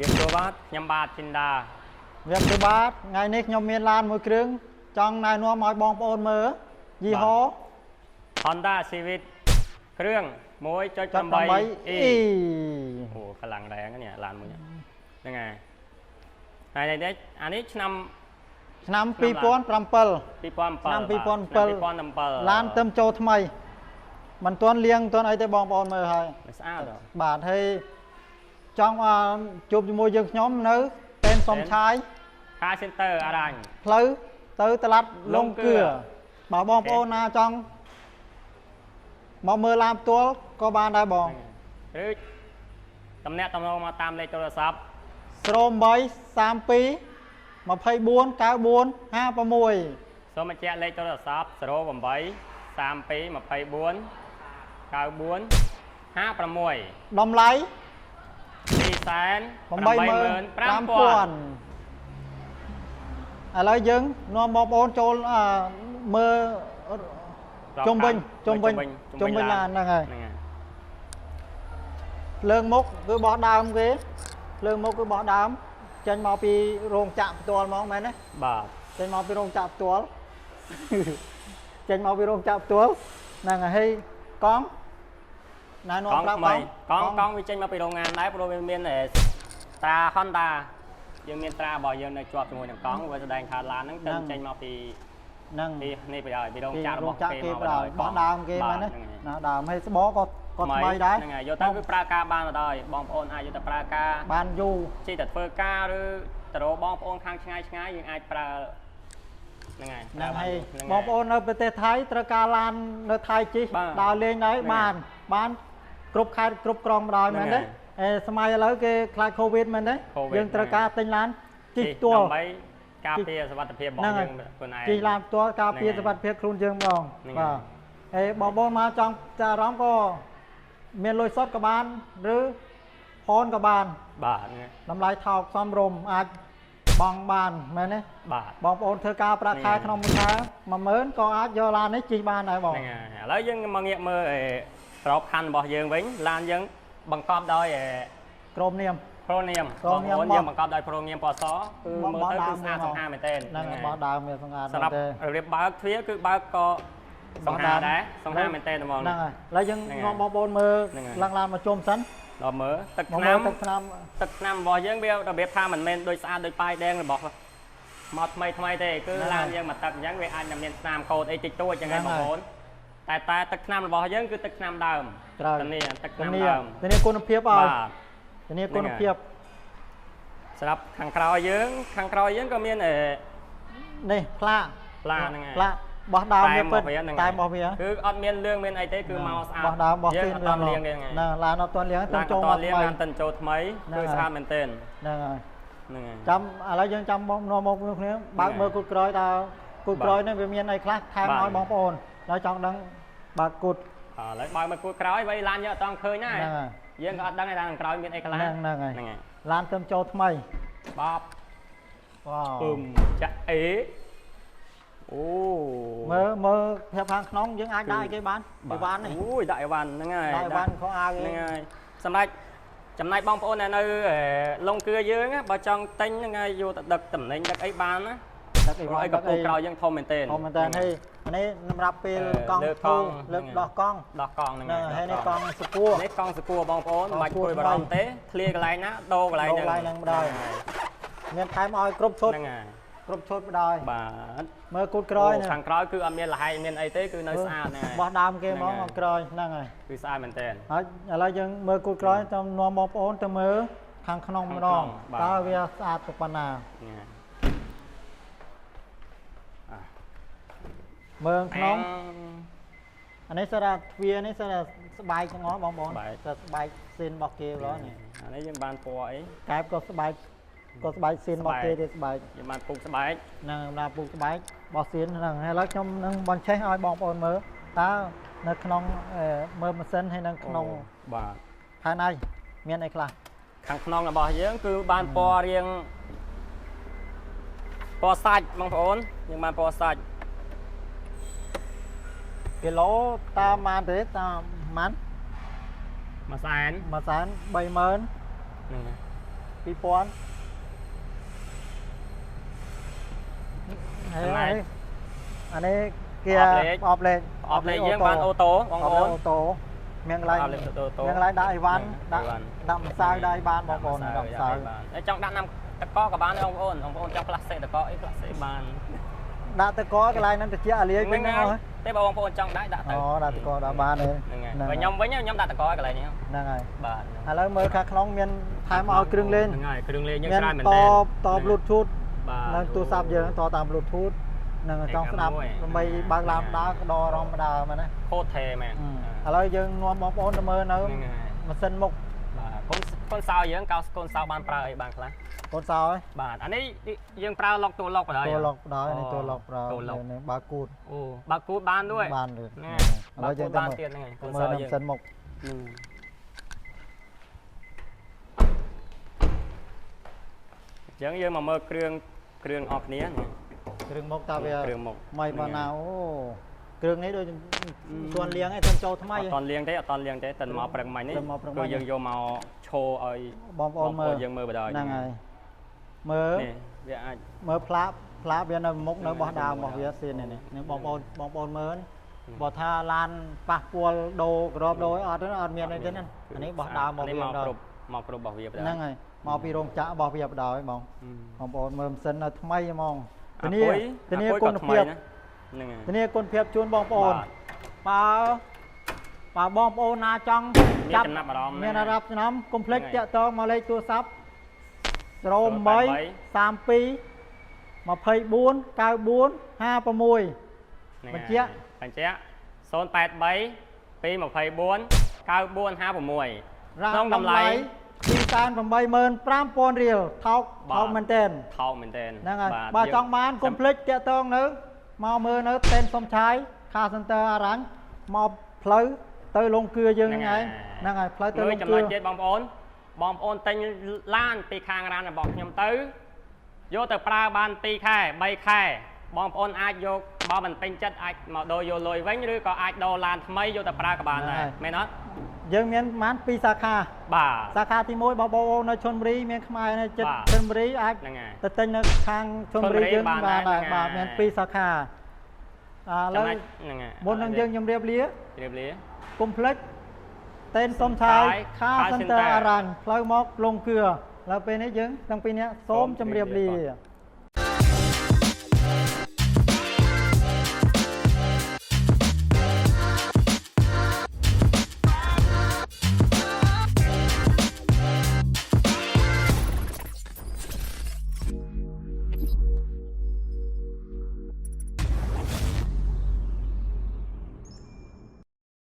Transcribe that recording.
រៀបសួរបាទខ្ញុំបាទជីនដាវាពិបាកថ្ងៃនេះខ្ញុំមានឡានមួយគ្រឿងចង់ណែនាំឲ្យបងប្អូនមើលយីហោ Honda Civic គ្រឿងចាត់1.8 8 E E អូកម្លាំងដែរហ្នឹងនេះឡានមួយនេះហ្នឹងហើយហើយនេះអានេះឆ្នាំឆ្នាំឆ្នាំឡាន2007 2007ឆ្នាំបាទ2007 2007ឡានទៅចូលថ្មីមិនទាន់លៀងមិនទាន់អីទេបងប្អូនមើលហើយស្អាតហ៎បាទហើយ ចង់ឲ្យជួបជាមួយយើងខ្ញុំនៅតែនសំឆាយ Car Center អារ៉ាញ់ផ្លូវទៅតឡាត់លងលង្កឿគឿបើបងប្អូនណាចង់មកមើលឡានផ្ទាល់ក៏បានដែរបងឬតំណាក់តំណងមកតាមលេខទូរស័ព្ទ08 32 24 94 56សូមបញ្ជាក់លេខទូរស័ព្ទ08 32 24 94 56តម្លៃ285,000 85000ឥឡូវយើងនាំបងប្អូនចូលអឺមើលជុំវិញជុំវិញជុំវិញឡានហ្នឹងហើយហ្នឹងហើយលើងមុខគឺបោះដើមគេលើងមុខគឺបោះដើមចេញមកពីរោងចក្រផ្ទាល់ហ្មងមែនទេបាទចេញមកពីរោងចក្រផ្ទាល់ចេញមកពីរោងចក្រផ្ទាល់ហ្នឹងហើយហើយកង់ ណែនាំ កង់ ប្រាប់ ថ្មីកង់កង់វាចេញមកពីโรงងានដែរព្រោះវាមានអេត្រា Honda យើងមានត្រារបស់យើងនៅជាប់ជាមួយនឹងកង់វាស្ដែងថាឡានហ្នឹងទៅចេញមកពី ហ្នឹង ពីនេះពីហើយពីរោង ពី ចក្ររ រោ បង ស់ ចក្រ គេ គេ មក បដ ដោយ បោះដើមគេមែនទេ ហ្នឹងហើយ ណាដើមហើយស្បក៏ក៏ថ្មីដែរ ហ្នឹងហើយយកទៅគឺប្រើការបានទៅដោយបងប្អូនអាចយកទៅប្រើការ បានយូរ ជិះតែធ្វើការឬទៅរកបងប្អូនខាងឆ្ងាយឆ្ងាយយើងអាចប្រើហ្នឹងហើយ ហ្នឹងហើយ ហ្នឹង បងប្អូននៅប្រទេសថៃត្រូវការឡាននៅថៃជិះ បាទ ដើរលេងដែរ ហ្នឹង បាន ហើយ បាន គ្រប់ខេត្តគ្រប់ក្រុងម្ដងហ្នឹងមែនទេហើយអេសម័យឥឡូវគេខ្លាចកូវីដមែនទេ COVID យើងត្រូវការទិញឡានជិះជិះផ្ទាល់ដើម្បីការពារសុវត្ថិភាពរបស់ហ្នឹងហើយយើងខ្លួនឯងជិះឡានផ្ទាល់ការពារហ្នឹងសុហើយវត្ថិភាពខ្លួនយើងម្ដងហ្នឹងបាទហើយបងប្អូនមកចង់ចារអារម្មណ៍ក៏មានលុយសុទ្ធក៏បានឬផនក៏បានបាទហ្នឹងហើយតម្លៃថោកសមរម្យអាចបង់បានមែនទេបាទបងប្អូនធ្វើការប្រាក់ខែហ្នឹងហើយក្នុងមួយខែ10000ក៏អាចយកឡាននេះជិះបានដែរបងហ្នឹងហើយឥឡូវយើងមកងាកមើលអេ ក្របខណ្ឌរបស់យើងវិញឡានយើងបង្កប់ដោយអេក្រុមនាមប្រូនៀមប្រូបងនៀមប្អូនមកយើងបង្កប់ដោយប្រូនៀមពណ៌សគឺមកមើលទៅដើគឺមស្អាតមកសង្ហាមែនទែនហ្នឹងហើយបោះដើមវាសង្ហាសម្រាប់មែនទេរបៀបបើកទ្វារគឺបើកក៏សង្ហាដែរសង្ហាមែនទែនហ្មងហ្នឹងហើយឥឡូវយើងហ្នឹងហើយនាំបងប្អូនមើលហ្នឹងហើយឡើងឡានមកជុំសិនដល់មើលទឹកមកថ្មើនាំលទឹកឆ្នាំទឹកថ្នាំរបស់យើងវារបៀបថាមិនមែនដូចស្អាតដូចប៉ាយដែងរបស់មកថ្មីថ្មីទេគឺហ្នឹងហើយឡានយើងមកទឹកអញ្ចឹងវាអាចនឹងមានស្នាមកោតអីតិចតួចអញ្ចឹងហ្នឹងឯងបងហើយប្អូន តែតែទឹកថ្នាំរបស់យើងគឺទឹកថ្នាំដើមត្រូវធានាទឹកថ្ធានាំនាដើមធានាគុណភាពឲ្យបាទធានាហ្នឹងគុណហើយភាពសម្រាប់ខាងក្រោយយើង ខាងក្រោយយើងក៏មានអឺនេះផ្លាកផ្លាហ្នឹងហើយផ្លាកបោះដើមវាពិតតែតែមបោះរបស់វាវាគឺអត់មានលឿងមានអីទេគឺមកស្អាតបោះដើមបោះយើងទៀនអត់តន់លៀងទេហ្នឹងណាឡានអត់ទាន់លៀងឡាទៅនចូលចូលមកមកលៀងថ្មីឡានតិនចូលថ្មីហ្នឹងគឺហើយស្អាតមែនទែនហ្នឹងហើយហ្នឹងហើយចាំឥឡូវយើងចាំមកនាំមកគ្នាបើកហ្នឹងហើយមើលគុតក្រោយតើគុតក្រោយនេះវាមានអីខ្លះថែមបាទឲ្យបងប្អូនដល់ចង់ដឹង បើកគុតឥឡូវបើកមកគួតក្រោយវិញឡានយើងអត់តង់ឃើញដែរហ្នឹងហើយយើងក៏អត់ដឹងដែរថាខាងក្រោយមានអីខ្លះហ្នឹងហ្នឹងហើយហ្នឹងហើយឡានទៅចូលថ្មីបបវ៉ាវពឹមចាក់អេអូមើលមើលប្រាប់ខាងក្នុងយើងអាចដាក់ឲ្យគេបានអីវ៉ាន់នេះអូយដាក់អីវ៉ាន់ហ្នឹងហើយដាក់អីវ៉ាន់ខោអាវហ្នឹងហើយសម្រាប់ចំណែកបងប្អូនដែលនៅអឺលងគឿយើងណាបើចង់ទិញហ្នឹងហើយយកទៅដឹកតំណែងដឹកអីបានណា ដាក់អីព្រោះវ៉ាន់អីកពូក្រោយយើងធំមែនទែនធំមែនតើនេះនេះសម្រាប់ពេលអឺកង់លើកធូកង់លើកហ្នឹងដោះកង់ដោះកង់ហ្នឹងហ្នឹងហើយនេះកង់សពួរនេះកង់សកួរបងប្អូនកង់មិនបាច់សកួរព្រួយបារម្ភទេធ្លាកន្លែងណាដូរកន្លែងដូរកន្លែងហ្នឹងម្ដងមានថែមឲ្យគ្រប់ឈុតហ្នឹងហើយគ្រប់ឈុតម្ដងបាទមើលគូតក្រោយអូនេះខាងក្រោយគឺអត់មានលហែកមានអីទេគឺនៅស្អាតហ្នឹងហើយបោះដើមគេហ្មហ្នឹងងហើយមកក្រោយហ្នឹងហើយគឺស្អាតមែនទែនហើយឥឡូវយើងមើលគូតក្រោយទៅនាំបងប្អូនទៅមើលខាងក្នុងម្ដងបាទតើវាស្អាតប៉ុណ្ណានេះហើយ មើលក្នុងអែងអានេះសិតថាទ្វារនេះសិតថាស្បែកទាំងអស់បងប្អូនស្បែកសិតស្បែកស៊ីនរបស់គេម្ដងនេះអានេះយើងបានពណ៌អីកែបក៏ស្បែកក៏ស្បែកស៊ីនរបស់គេទេស្បែកយើងបានពុកស្បែកហ្នឹងសម្រាប់ពូកស្បែករបស់សៀនហ្នឹងហើយឥឡូវខ្ញុំនឹងបញ្ឆេះឲ្យបងប្អូនមើលតើនៅក្នុងអឺមើលម៉ាស៊ីនហើយនៅក្នុងអូបាទផែនឯមានអីខ្លះខាងក្នុងរបស់យើង គឺបានពណ៌រៀងពណ៌សាច់បងប្អូនយើងបានពណ៌សាច់ គីឡូតាមប៉ុន្មានទេតាមប៉ុន្មានមួយសែនមួយសែន30000ហ្នឹងហើយ2000ហើយអានេះអានេះគៀអបលេខអបលេខយើងបានអូតូបងអបប្អូលេខនអូតូមានកន្លែងអបលេខអូតូមានកន្លែងដាក់អីវ៉ាន់អីដាក់វ៉ាន់ដាក់ម្សៅដាក់អីបានបងប្អូនដាក់ម្សៅហើយចង់ដាក់ណាំតកក៏បានដែរបងប្អូនបងប្អូនចង់ផ្លាស្ទិកតកអីផ្លាស្ទិកបាន ដាក់ទឹកកកន្លែងហ្នឹងតិចអាលាយពេញហ្នឹងហ្នឹងហើហើយយតែបើបងប្អូនចង់ដាក់ដាក់ទៅអូដាក់ទឹកកកដាក់បានទេហ្នឹងហើយហ្នឹងបើខ្ញុំវិញខ្ញុំដាក់តកឲ្យកន្លែងនេះហ្នឹងហើយបាទឥឡូវមើលខាងក្នុងមានថែមឲ្យគ្រឿងលេងហ្នឹងហើយគ្រឿងលេងយើងមានច្រើនមែនតទែនបត Bluetooth បាទនៅទូរស័ព្ទយើងតតាម Bluetooth នឹងចង់ស្ដាប់មួយដើម្បីបើកឡានដើរក៏ដររំដើរមកណាខូតថេមែនឥឡូវយើងនាំបងប្អូនទៅមើលនៅហ្នឹងហើយម៉ាស៊ីនមុខបាទ កូនកូនសោយើងកោកូនសោបានប្រើអីបានខ្លះ កូនសោយ បាទអានេះយើងប្រើឡុកតួឡុកបណ្ដោយ តួលុកដល់នេះតួលុកប្រើ តួឡុក នេះបើកគូត អូបើកគូតបានด้วย បានទេ ហ្នឹង ឥឡូវយើងទៅ បាន មើល ទៀតហ្នឹងហើយកូន មើ សោ លនៅ យើង ម៉ាស៊ីនមុខ ហ្នឹងអញ្ចឹងយើងមកមើលគ្រឿងគ្រឿងអស់គ្នានេះ គ្រឿងមុខតើវា គ្រឿងមុខ ម៉ៃបានណាអូ គ្រឿងនេះដូចទាន់លៀងឯងទៅចូលថ្មីអត់តន់លៀងទេអត់តន់លៀងទេតែមកប្រឹងមិញនេះតែមកប្រឹងមិគឺញយើងយកមកឈោឲ្យបងប្អូនមើលយើងមើលបណ្ដោយហ្នឹងហើយមើលនេះវាអាចមើលផ្លាកផ្លាកវានៅមុខនៅបោះដើមរបស់វាសៀននេះនេះនេះបងប្អូនបងប្អូនមើលបើថាឡានប៉ះពាល់ដូរក្របដូរអីអត់ទេអត់មានអីទេណាអានេះបោះដើមរបស់នេះវាមកដល់គ្រប់មកគ្រប់របស់វាបណ្ដោយហ្នឹងហើយមកពីរោងចក្ររបស់វាបដ ாய் បងអឺបងប្អូនមើលម៉ាស៊ីននៅថ្មីហ្មងអាធានាគុយធានាអាយគុណក៏ថ្មីភាពណា ហ្នឹងហើយធានាគុណភាពជូនបងប្អូនបាទបើបើបងប្អូនណាចង់មានចាប់ចំណាប់អារម្មណ៍មានណាអារម្មណ៍ចំណាំកុំភ្លេចហ្នឹងហើយតាក់ទងមកលេខទូរស័ព្ទ08 32 24 94 56បញ្ជាក់បញ្ជាក់083 224 9456រ៉ាក្នុងតម្លៃ285,000រៀលថោកបាទថោកមែនទែនថោកមែនទែនហ្នឹងហើយបាទបើយើងចង់បានកុំភ្លេចតាក់ទងនៅ មកមើលនៅតេនសំឆាយខាសិនតើអារ៉ាញ់មកផ្លូវទៅលងគឿយើងហ្នឹងហើយហ្នឹងហើយផ្លូវទៅមួយលងចំណុគឿចទៀតបងប្អូនបងប្អូនទិញឡានពីខាងរានរបស់ខ្ញុំទៅយកទៅប្រើបាន2ខែ3ខែបងប្អូនអាចយកបើមិនពេញចិត្តអាចមកដូរយកលុយវិញឬក៏អាចដូរឡានថ្មីយកទៅប្រើក៏បានដែរមែនអត់ យើងមានប្រហែល2សាខាបាទសាខាទី1បងប្អូននៅឈុនបុរីមានខ្មែរនៅចិត្តបាទឈុនបុរីអាចហ្នឹងហើយទៅទិញនៅខាងឈុនបុរីឈុនបុរីយើងបានបានដែរដែរបាទហ្នឹងមានហើយ2សាខាឥឡូវចំណុចហ្នឹងហើយមុននឹងយើងជម្រាបលាជ្រាបលាកុំភ្លេចតេនសុំឆាយខាខា Car សិនតើ Center អារ៉ាញ់ផ្លូវមកលងគឿឥឡូវពេលនេះយើងទាំងពីរនាក់សូមជម្រាបលាសូមជម្រាបលា